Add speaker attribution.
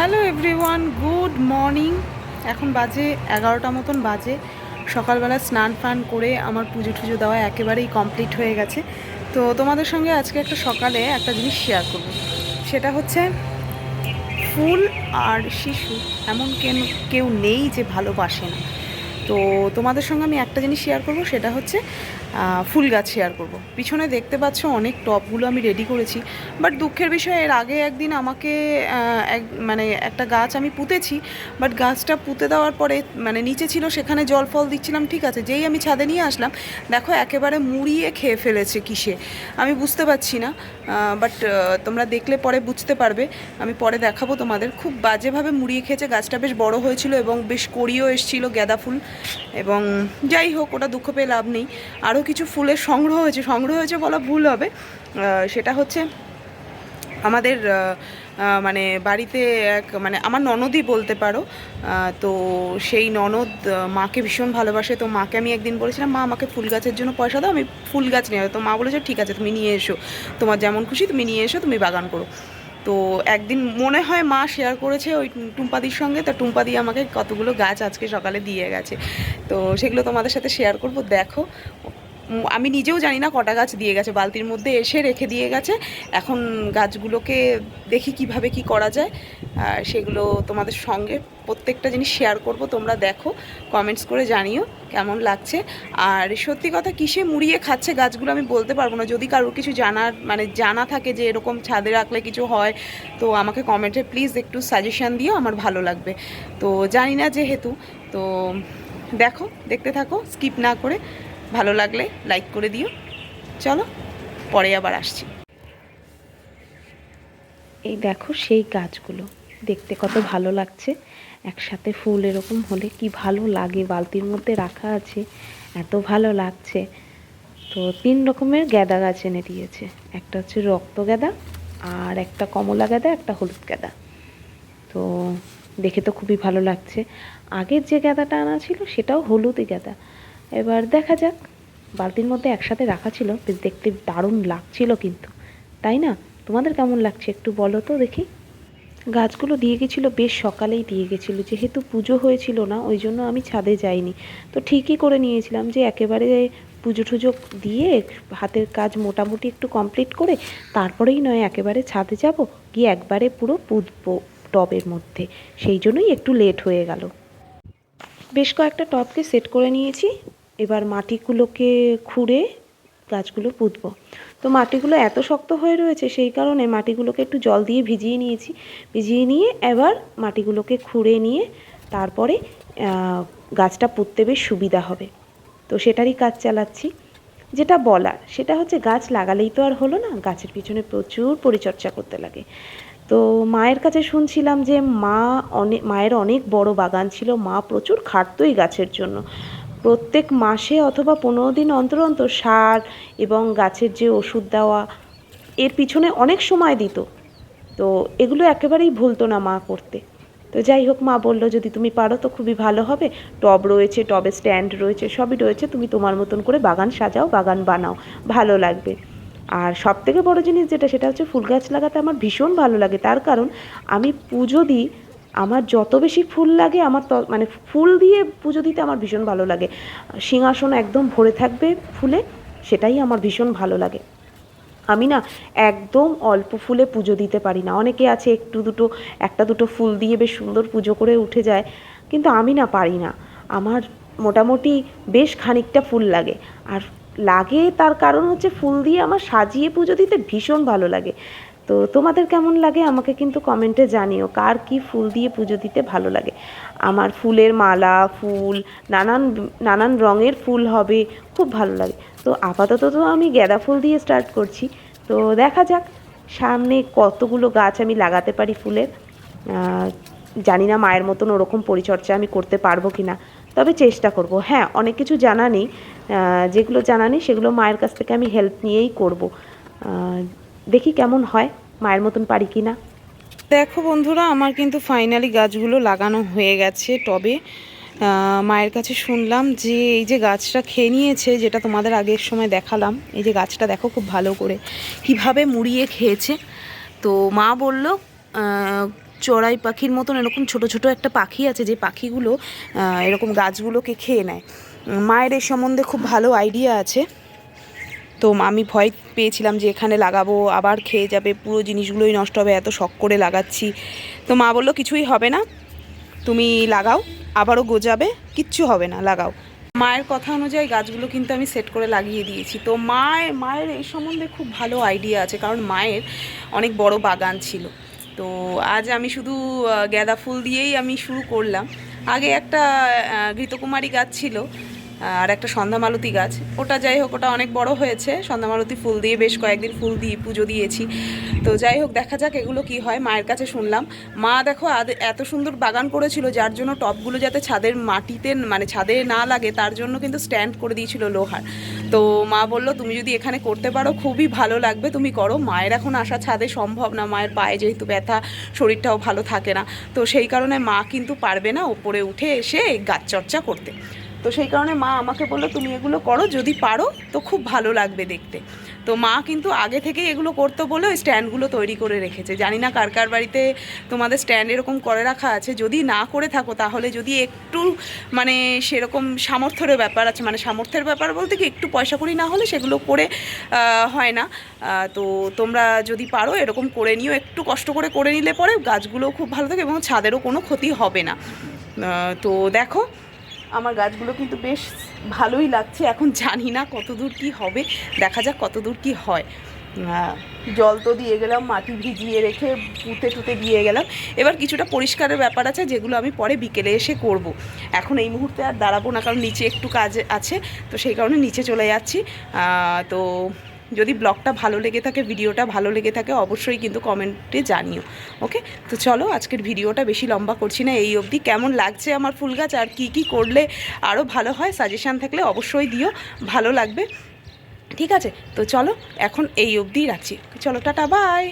Speaker 1: Hello everyone, good morning. এখন বাজে এগারোটা মতন বাজে। সকালবেলা স্নান ফান করে আমার পুজো টুজো দেওয়া একেবারেই কমপ্লিট হয়ে গেছে। তো তোমাদের সঙ্গে আজকে একটা সকালে একটা জিনিস শেয়ার করব। সেটা হচ্ছে ফুল আর শিশু এমন কেন, কেউ নেই যে ভালোবাসে না। তো তোমাদের সঙ্গে আমি একটা জিনিস শেয়ার করব, সেটা হচ্ছে ফুল গাছ শেয়ার করব। পিছনে দেখতে পাচ্ছ অনেক টপগুলো আমি রেডি করেছি বাট দুঃখের বিষয়, এর আগে একদিন আমাকে এক মানে একটা গাছ আমি পুঁতেছি বাট গাছটা পুঁতে দেওয়ার পরে মানে নিচে ছিল, সেখানে জল ফল দিচ্ছিলাম, ঠিক আছে, যেই আমি ছাদে নিয়ে আসলাম, দেখো একেবারে মুড়িয়ে খেয়ে ফেলেছে কিসে। আমি বুঝতে পারছি না বাট তোমরা দেখলে পরে বুঝতে পারবে, আমি পরে দেখাবো তোমাদের। খুব বাজেভাবে মুড়িয়ে খেয়েছে, গাছটা বেশ বড় হয়েছিল এবং বেশ কড়িও এসেছিল গাঁদা ফুল, এবং যাই হোক, ওটা দুঃখ পেয়ে লাভ নেই। আরও কিছু ফুলের সংগ্রহ হয়েছে। সংগ্রহ হয়েছে বলা ভুল হবে। সেটা হচ্ছে আমাদের মানে বাড়িতে এক মানে আমার ননদই বলতে পারো। তো সেই ননদ মাকে ভীষণ ভালোবাসে। তো মাকে আমি একদিন বলেছিলাম, মা, আমাকে ফুল গাছের জন্য পয়সা দাও, আমি ফুল গাছ নিয়ে। তো মা বলেছে, ঠিক আছে, তুমি নিয়ে এসো। তোমার যেমন খুশি তুমি নিয়ে এসো, তুমি বাগান করো। তো একদিন মনে হয় মা শেয়ার করেছে ওই টুম্পাদির সঙ্গে। তো টুম্পাদি আমাকে কতগুলো গাছ আজকে সকালে দিয়ে গেছে। তো সেগুলো তোমাদের সাথে শেয়ার করব। দেখো আমি নিজেও জানি না কটা গাছ দিয়ে গেছে। বালতির মধ্যে এসে রেখে দিয়ে গেছে। এখন গাছগুলোকে দেখি কীভাবে কি করা যায়। সেগুলো তোমাদের সঙ্গে প্রত্যেকটা জিনিস শেয়ার করব। তোমরা দেখো কমেন্টস করে জানিও কেমন লাগছে। আর সত্যি কথা, কিসে মুড়িয়ে খাচ্ছে গাছগুলো আমি বলতে পারব না। যদি কারোর কিছু জানার মানে জানা থাকে যে এরকম ছাদে রাখলে কিছু হয়, তো আমাকে কমেন্টে প্লিজ একটু সাজেশন দিও, আমার ভালো লাগবে। তো জানি না যেহেতু, তো দেখো, দেখতে থাকো স্কিপ না করে। ভালো লাগলে লাইক করে দিও। চলো, পরে আবার আসছি। এই দেখো সেই গাছগুলো, দেখতে কত ভালো লাগছে। একসাথে ফুল এরকম হলে কি ভালো লাগে, বালতির মধ্যে রাখা আছে, এত ভালো লাগছে। তো তিন রকমের গ্যাদা গাছ এনে দিয়েছে। একটা হচ্ছে রক্ত গ্যাদা আর একটা কমলা গ্যাদা, একটা হলুদ গ্যাদা। তো দেখে তো খুবই ভালো লাগছে। আগের যে গ্যাদাটা আনা ছিল সেটাও হলুদই গ্যাদা। এবার দেখা যাক। বালতির মধ্যে একসাথে রাখা ছিল, বেশ দেখতে দারুণ লাগছিল কিন্তু। তাই না? তোমাদের কেমন লাগছে একটু বলো তো দেখি। গাছগুলো দিয়ে গেছিল, বেশ সকালেই দিয়ে গেছিল। যেহেতু পুজো হয়েছিল না, ওই জন্য আমি ছাদে যাইনি। তো ঠিকই করে নিয়েছিলাম যে একেবারে পুজো টুজো দিয়ে হাতের কাজ মোটামুটি একটু কমপ্লিট করে তারপরেই নয়, একেবারে ছাদে যাব, গিয়ে একবারে পুরো পুঁতবো টবের মধ্যে। সেই জন্যই একটু লেট হয়ে গেল। বেশ কয়েকটা টবকে সেট করে নিয়েছি। এবার মাটিগুলোকে খুঁড়ে গাছগুলো পুঁতবো। তো মাটিগুলো এত শক্ত হয়ে রয়েছে, সেই কারণে মাটিগুলোকে একটু জল দিয়ে ভিজিয়ে নিয়েছি। ভিজিয়ে নিয়ে এবার মাটিগুলোকে খুঁড়ে নিয়ে তারপরে গাছটা পুঁততে বেশ সুবিধা হবে। তো সেটারই কাজ চালাচ্ছি। যেটা বলার, সেটা হচ্ছে গাছ লাগালেই তো আর হলো না, গাছের পিছনে প্রচুর পরিচর্যা করতে লাগে। তো মায়ের কাছে শুনছিলাম যে মা অনেক মায়ের অনেক বড় বাগান ছিল, মা প্রচুর খাটতো এই গাছের জন্য। প্রত্যেক মাসে অথবা পনেরো দিন অন্তর অন্তর সার এবং গাছের যে ওষুধ দেওয়া, এর পিছনে অনেক সময় দিত। তো এগুলো একেবারেই ভুলতো না মা করতে। তো যাই হোক, মা বলল, যদি তুমি পারো তো খুবই ভালো হবে। টব রয়েছে, টবে স্ট্যান্ড রয়েছে, সবই রয়েছে। তুমি তোমার মতন করে বাগান সাজাও, বাগান বানাও। ভালো লাগবে। আর সব থেকে বড় জিনিস যেটা, সেটা হচ্ছে ফুল গাছ লাগাতে আমার ভীষণ ভালো লাগে। তার কারণ, আমি পুজো দিই আমার যত বেশি ফুল লাগে, আমার ত মানে ফুল দিয়ে পুজো দিতে আমার ভীষণ ভালো লাগে। সিংহাসন একদম ভরে থাকবে ফুলে, সেটাই আমার ভীষণ ভালো লাগে। আমি না একদম অল্প ফুলে পুজো দিতে পারি না। অনেকে আছে একটু দুটো, একটা দুটো ফুল দিয়ে বেশ সুন্দর পুজো করে উঠে যায়, কিন্তু আমি না পারি না। আমার মোটামুটি বেশ খানিকটা ফুল লাগে। আর লাগে তার কারণ হচ্ছে ফুল দিয়ে আমার সাজিয়ে পুজো দিতে ভীষণ ভালো লাগে। তো তোমাদের কেমন লাগে আমাকে কিন্তু কমেন্টে জানিও। কার কি ফুল দিয়ে পুজো দিতে ভালো লাগে? আমার ফুলের মালা, ফুল, নানান নানান রঙের ফুল হবে, খুব ভালো লাগে। তো আপাতত তো আমি গাঁদা ফুল দিয়ে স্টার্ট করছি। তো দেখা যাক, সামনে কতগুলো গাছ আমি লাগাতে পারি ফুলের। জানি না মায়ের মতন ওরকম পরিচর্যা আমি করতে পারব কি না তবে চেষ্টা করব। হ্যাঁ অনেক কিছু জানা নেই। যেগুলো জানা নেই, সেগুলো মায়ের কাছ থেকে আমি হেল্প নিয়েই করব। দেখি কেমন হয়। মায়ের মতন পারি কি না? দেখো বন্ধুরা, আমার কিন্তু ফাইনালি গাছগুলো লাগানো হয়ে গেছে। টবে মায়ের কাছে শুনলাম যে এই যে গাছটা খেয়ে নিয়েছে, যেটা তোমাদের আগের সময় দেখালাম, এই যে গাছটা দেখো খুব ভালো করে কীভাবে মুড়িয়ে খেয়েছে। তো মা বলল চড়াই পাখির মতন এরকম ছোট ছোট একটা পাখি আছে, যে পাখিগুলো এরকম গাছগুলোকে খেয়ে নেয়। মায়ের এই সম্বন্ধে খুব ভালো আইডিয়া আছে। তো আমি ভয় পেয়েছিলাম যে এখানে লাগাবো, আবার খেয়ে যাবে, পুরো জিনিসগুলোই নষ্ট হবে, এত শখ করে লাগাচ্ছি। তো মা বলল, কিছুই হবে না, তুমি লাগাও, আবারও গোজাবে, কিচ্ছু হবে না, লাগাও। মায়ের কথা অনুযায়ী গাছগুলো কিন্তু আমি সেট করে লাগিয়ে দিয়েছি। তো মায়ের মায়ের এই সম্বন্ধে খুব ভালো আইডিয়া আছে, কারণ মায়ের অনেক বড় বাগান ছিল। তো আজ আমি শুধু গাঁদা ফুল দিয়েই আমি শুরু করলাম। আগে একটা ঘৃতকুমারী গাছ ছিল আর একটা সন্ধ্যামালতী গাছ। ওটা যাই হোক, ওটা অনেক বড় হয়েছে। সন্ধ্যামালতী ফুল দিয়ে বেশ কয়েকদিন ফুল দিয়ে পুজো দিয়েছি। তো যাই হোক, দেখা যাক এগুলো কি হয়। মায়ের কাছে শুনলাম, মা, দেখো এত সুন্দর বাগান করেছিল, যার জন্য টপগুলো যাতে ছাদের মাটিতে মানে ছাদে না লাগে, তার জন্য কিন্তু স্ট্যান্ড করে দিয়েছিল লোহার। তো মা বলল, তুমি যদি এখানে করতে পারো, খুবই ভালো লাগবে। তুমি করো। মায়ের এখন আসা ছাদে সম্ভব না। মায়ের পায়ে যেহেতু ব্যথা, শরীরটাও ভালো থাকে না। তো সেই কারণে মা কিন্তু পারবে না ওপরে উঠে এসে গাছ চর্চা করতে। তো সেই কারণে মা আমাকে বলল, তুমি এগুলো করো, যদি পারো, তো খুব ভালো লাগবে দেখতে। তো মা কিন্তু আগে থেকেই এগুলো করতো বলে ওই স্ট্যান্ডগুলো তৈরি করে রেখেছে। জানি না কার কার বাড়িতে তোমাদের স্ট্যান্ড এরকম করে রাখা আছে। যদি না করে থাকো, তাহলে যদি একটু মানে সেরকম সামর্থ্যের ব্যাপার আছে। মানে সামর্থ্যের ব্যাপার বলতে কি, একটু পয়সা করি না হলে সেগুলো করে হয় না। তো তোমরা যদি পারো, এরকম করে নিও। একটু কষ্ট করে করে নিলে পরে গাছগুলোও খুব ভালো থাকে এবং ছাদেরও কোনো ক্ষতি হবে না। তো দেখো আমার গাছগুলো কিন্তু বেশ ভালোই লাগছে। এখন জানি না কত দূর কী হবে। দেখা যাক কত দূর কী হয়। জল তো দিয়ে গেলাম, মাটি ভিজিয়ে রেখে পুঁতে টুতে দিয়ে গেলাম। এবার কিছুটা পরিষ্কারের ব্যাপার আছে, যেগুলো আমি পরে বিকেলে এসে করব। এখন এই মুহূর্তে আর দাঁড়াবো না, কারণ নিচে একটু কাজ আছে, তো সেই কারণে নিচে চলে যাচ্ছি। তো যদি ব্লগটা ভালো লেগে থাকে, ভিডিওটা ভালো লেগে থাকে, অবশ্যই কিন্তু কমেন্টে জানিও ওকে তো চলো, আজকের ভিডিওটা বেশি লম্বা করছি না, এই অবধি। কেমন লাগছে আমার ফুল গাছ, আর কি কি করলে আরও ভালো হয় সাজেশান থাকলে অবশ্যই দিও, ভালো লাগবে। ঠিক আছে, তো চলো, এখন এই অবধিই রাখছি। চলো, টাটা বাই